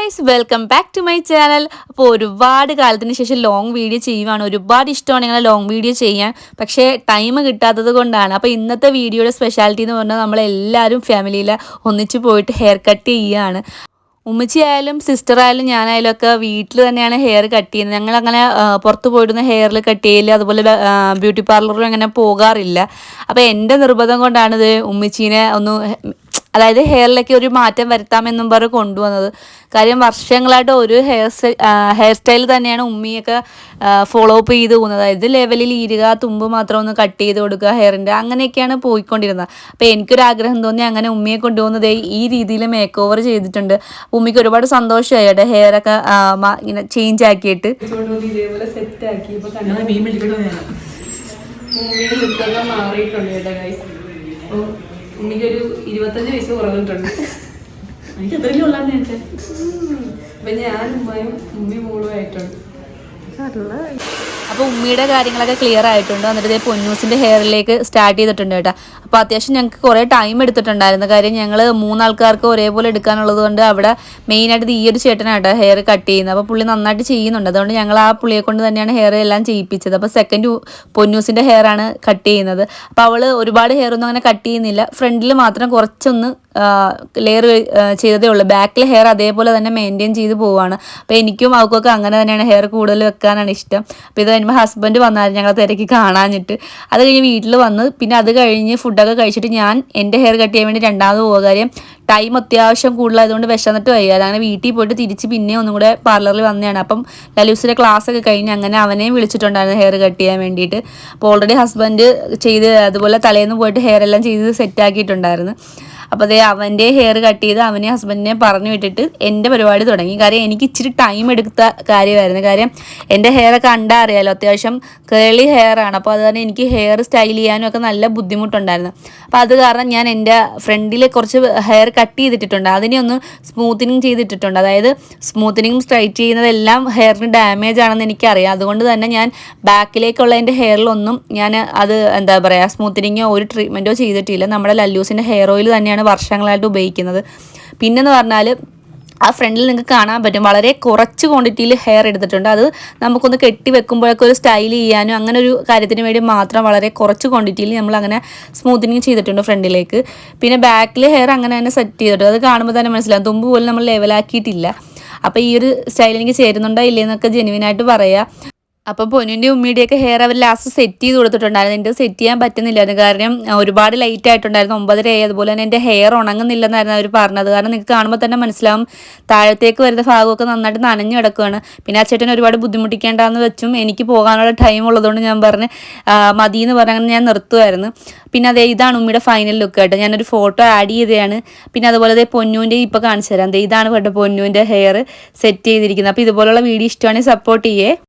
Guys welcome back to my channel അപ്പോൾ ഒരുപാട് കാലത്തിന് ശേഷം ലോങ് വീഡിയോ ചെയ്യുവാണ്. ഒരുപാട് ഇഷ്ടമാണ് ഇങ്ങനെ ലോങ് വീഡിയോ ചെയ്യാൻ. പക്ഷേ ടൈം കിട്ടാത്തത് കൊണ്ടാണ്. അപ്പോൾ ഇന്നത്തെ വീഡിയോയുടെ സ്പെഷ്യാലിറ്റി എന്ന് പറഞ്ഞാൽ നമ്മളെല്ലാവരും ഫാമിലിയിൽ ഒന്നിച്ച് പോയിട്ട് ഹെയർ കട്ട് ചെയ്യുകയാണ് ഉമ്മച്ചി ആയാലും സിസ്റ്റർ ആയാലും ഞാനായാലും ഒക്കെ വീട്ടിൽ തന്നെയാണ് ഹെയർ കട്ട് ചെയ്യുന്നത്. ഞങ്ങൾ അങ്ങനെ പുറത്ത് പോയിരുന്ന ഹെയറിൽ കട്ട് ചെയ്യില്ല അതുപോലെ ബ്യൂട്ടി പാർലറിലും അങ്ങനെ പോകാറില്ല. അപ്പോൾ എന്റെ നിർബന്ധം കൊണ്ടാണ് ഇത് ഉമ്മച്ചീനെ ഒന്ന് അതായത് ഹെയറിലേക്ക് ഒരു മാറ്റം വരുത്താമെന്നും പറഞ്ഞ് കൊണ്ടുവന്നത്. കാര്യം വർഷങ്ങളായിട്ട് ഒരു ഹെയർ ഹെയർ സ്റ്റൈൽ തന്നെയാണ് ഉമ്മിയൊക്കെ ഫോളോ അപ്പ് ചെയ്ത് പോകുന്നത്. അതായത് ലെവലിൽ ഈരുക തുമ്പ് മാത്രം ഒന്ന് കട്ട് ചെയ്ത് കൊടുക്കുക ഹെയറിന്റെ അങ്ങനെയൊക്കെയാണ് പോയിക്കൊണ്ടിരുന്നത്. അപ്പോൾ എനിക്കൊരാഗ്രഹം തോന്നി അങ്ങനെ ഉമ്മിയെ കൊണ്ടുപോകുന്നത് ഈ രീതിയിൽ മേക്ക് ഓവർ ചെയ്തിട്ടുണ്ട്. ഉമ്മിക്ക് ഒരുപാട് സന്തോഷമായി കേട്ടോ ഹെയറൊക്കെ ഇങ്ങനെ ചേഞ്ച് ആക്കിയിട്ട്. ഇതേപോലെ സെറ്റ് ആക്കി ഇപ്പോൾ മാറിയിട്ടുണ്ട് കേട്ടോ ഗൈസ് ഒരു ഇരുപത്തഞ്ച് വയസ്സ് കുറഞ്ഞിട്ടുണ്ട് എനിക്ക് എത്രയും ഉള്ളാന്ന് നേരത്തെ അപ്പൊ ഞാൻ ഉമ്മയും ഉമ്മി മോളും ആയിട്ടുണ്ട്. അപ്പോൾ ഉമ്മിയുടെ കാര്യങ്ങളൊക്കെ ക്ലിയർ ആയിട്ടുണ്ട്. എന്നിട്ട് ഇതേ പൊന്നൂസിന്റെ ഹെയറിലേക്ക് സ്റ്റാർട്ട് ചെയ്തിട്ടുണ്ട് കേട്ടോ. അപ്പോൾ അത്യാവശ്യം ഞങ്ങൾക്ക് കുറേ ടൈം എടുത്തിട്ടുണ്ടായിരുന്നു. കാര്യം ഞങ്ങൾ മൂന്നാൾക്കാർക്ക് ഒരേപോലെ എടുക്കാനുള്ളത് കൊണ്ട് അവിടെ മെയിനായിട്ട് ഈ ഒരു ചേട്ടനാട്ടോ ഹെയർ കട്ട് ചെയ്യുന്നത്. അപ്പോൾ പുള്ളി നന്നായിട്ട് ചെയ്യുന്നുണ്ട്. അതുകൊണ്ട് ഞങ്ങൾ ആ പുള്ളിയെ കൊണ്ട് തന്നെയാണ് ഹെയർ എല്ലാം ചെയ്യിപ്പിച്ചത്. അപ്പോൾ സെക്കൻഡ് പൊന്നൂസിന്റെ ഹെയർ ആണ് കട്ട് ചെയ്യുന്നത്. അപ്പോൾ അവൾ ഒരുപാട് ഹെയർ ഒന്നും അങ്ങനെ കട്ട് ചെയ്യുന്നില്ല. ഫ്രണ്ടിൽ മാത്രം കുറച്ചൊന്ന് ലെയർ ചെയ്തതേ ഉള്ളൂ. ബാക്കിലെ ഹെയർ അതേപോലെ തന്നെ മെയിന്റെയിൻ ചെയ്ത് പോവാണ്. അപ്പോൾ എനിക്കും അവൾക്കൊക്കെ അങ്ങനെ തന്നെയാണ് ഹെയർ കൂടുതൽ വെക്കാനാണ് ഇഷ്ടം. അപ്പോൾ ഇത് കഴിയുമ്പോൾ ഹസ്ബൻഡ് വന്നാൽ ഞങ്ങൾ തിരക്കി കാണാഞ്ഞിട്ട്. അത് കഴിഞ്ഞ് വീട്ടിൽ വന്ന് പിന്നെ അത് കഴിഞ്ഞ് ഫുഡൊക്കെ കഴിച്ചിട്ട് ഞാൻ എന്റെ ഹെയർ കട്ട് ചെയ്യാൻ വേണ്ടി രണ്ടാമത് പോകുക കാര്യം ടൈം അത്യാവശ്യം കൂടുതലായതുകൊണ്ട് വിശന്നിട്ട് വയ്യ. അങ്ങനെ വീട്ടിൽ പോയിട്ട് തിരിച്ച് പിന്നെ ഒന്നും കൂടെ പാർലറിൽ വന്നതാണ്. അപ്പം ലലൂസിന്റെ ക്ലാസ് ഒക്കെ കഴിഞ്ഞ് അങ്ങനെ അവനെയും വിളിച്ചിട്ടുണ്ടായിരുന്നു ഹെയർ കട്ട് ചെയ്യാൻ വേണ്ടിയിട്ട്. അപ്പോൾ ഓൾറെഡി ഹസ്ബൻഡ് ചെയ്ത് അതുപോലെ തലേന്ന് പോയിട്ട് ഹെയർ എല്ലാം ചെയ്ത് സെറ്റ് ആക്കിയിട്ടുണ്ടായിരുന്നു. അപ്പോൾ അതേ അവന്റെ ഹെയർ കട്ട് ചെയ്ത് അവനെ ഹസ്ബൻഡിനെ പറഞ്ഞു വിട്ടിട്ട് എന്റെ പരിപാടി തുടങ്ങി. കാര്യം എനിക്ക് ഇച്ചിരി ടൈം എടുത്ത കാര്യമായിരുന്നു. കാര്യം എന്റെ ഹെയർ കണ്ടാൽ അറിയാലോ അത്യാവശ്യം കേളി ഹെയർ ആണ്. അപ്പോൾ അത് തന്നെ എനിക്ക് ഹെയർ സ്റ്റൈൽ ചെയ്യാനും ഒക്കെ നല്ല ബുദ്ധിമുട്ടുണ്ടായിരുന്നു. അപ്പോൾ അത് കാരണം ഞാൻ എന്റെ ഫ്രണ്ടിൽ കുറച്ച് ഹെയർ കട്ട് ചെയ്തിട്ടുണ്ട് അതിനെ ഒന്ന് സ്മൂത്തനിങ് ചെയ്തിട്ടിട്ടുണ്ട്. അതായത് സ്മൂത്തനിങ്ങും സ്ട്രൈറ്റ് ചെയ്യുന്നതെല്ലാം ഹെയറിന് ഡാമേജ് ആണെന്ന് എനിക്കറിയാം. അതുകൊണ്ട് തന്നെ ഞാൻ ബാക്കിലേക്കുള്ള എന്റെ ഹെയറിലൊന്നും ഞാൻ അത് എന്താ പറയുക സ്മൂത്തനിങ്ങോ ഒരു ട്രീറ്റ്മെന്റോ ചെയ്തിട്ടില്ല. നമ്മുടെ ലല്ലൂസിന്റെ ഹെയർ ഓയിൽ തന്നെയാണ് വർഷങ്ങളായിട്ട് ഉപയോഗിക്കുന്നത്. പിന്നെന്ന് പറഞ്ഞാൽ ആ ഫ്രണ്ടിൽ നിങ്ങൾക്ക് കാണാൻ പറ്റും. വളരെ കുറച്ച് ക്വാണ്ടിറ്റിയിൽ ഹെയർ എടുത്തിട്ടുണ്ട്. അത് നമുക്കൊന്ന് കെട്ടി വെക്കുമ്പോഴൊക്കെ ഒരു സ്റ്റൈൽ ചെയ്യാനും അങ്ങനെ ഒരു കാര്യത്തിന് വേണ്ടി മാത്രം വളരെ കുറച്ച് ക്വാണ്ടിറ്റിയിൽ നമ്മൾ അങ്ങനെ സ്മൂത്തനിങ് ചെയ്തിട്ടുണ്ട് ഫ്രണ്ടിലേക്ക്. പിന്നെ ബാക്കിൽ ഹെയർ അങ്ങനെ തന്നെ സെറ്റ് ചെയ്തിട്ടുണ്ട്. അത് കാണുമ്പോൾ തന്നെ മനസ്സിലാവും. തുമ്പ് പോലും നമ്മൾ ലെവലാക്കിയിട്ടില്ല അപ്പോൾ ഈ ഒരു സ്റ്റൈൽ എനിക്ക് ചേരുന്നുണ്ടോ ഇല്ലേന്നൊക്കെ ജെനുവിനായിട്ട് പറയാം. അപ്പോൾ പൊന്നിന്റെ ഉമ്മിയുടെയൊക്കെ ഹെയർ അവർ ലാസ്റ്റ് സെറ്റ് ചെയ്ത് കൊടുത്തിട്ടുണ്ടായിരുന്നു. എന്റെ സെറ്റ് ചെയ്യാൻ പറ്റുന്നില്ലായിരുന്നു കാരണം ഒരുപാട് ലൈറ്റ് ആയിട്ടുണ്ടായിരുന്നു. ഒമ്പതരയായി അതുപോലെ തന്നെ എന്റെ ഹെയർ ഉണങ്ങുന്നില്ലെന്നായിരുന്നു അവർ പറഞ്ഞത്. കാരണം നിങ്ങൾക്ക് കാണുമ്പോൾ തന്നെ മനസ്സിലാവും താഴത്തേക്ക് വരുന്ന ഭാഗമൊക്കെ നന്നായിട്ട് നനഞ്ഞു കിടക്കുകയാണ് പിന്നെ ആ ചേട്ടൻ ഒരുപാട് ബുദ്ധിമുട്ടിക്കേണ്ടെന്ന് വെച്ചും എനിക്ക് പോകാനുള്ള ടൈം ഉള്ളതുകൊണ്ട് ഞാൻ പറഞ്ഞ് മതി എന്ന് പറഞ്ഞാൽ ഞാൻ നിർത്തുമായിരുന്നു പിന്നെ അതേ ഇതാണ് ഉമ്മിയുടെ ഫൈനൽ ലുക്ക് കേട്ടോ. ഞാനൊരു ഫോട്ടോ ആഡ് ചെയ്തതാണ്. പിന്നെ അതുപോലെ അതേ പൊന്നൂന്റെ ഇപ്പോൾ കാണിച്ചു തരാം. ഇതാണ് കേട്ടോ പൊന്നൂന്റെ ഹെയർ സെറ്റ് ചെയ്തിരിക്കുന്നത്. അപ്പോൾ ഇതുപോലുള്ള വീഡിയോ ഇഷ്ടമാണെങ്കിൽ സപ്പോർട്ട് ചെയ്യേ.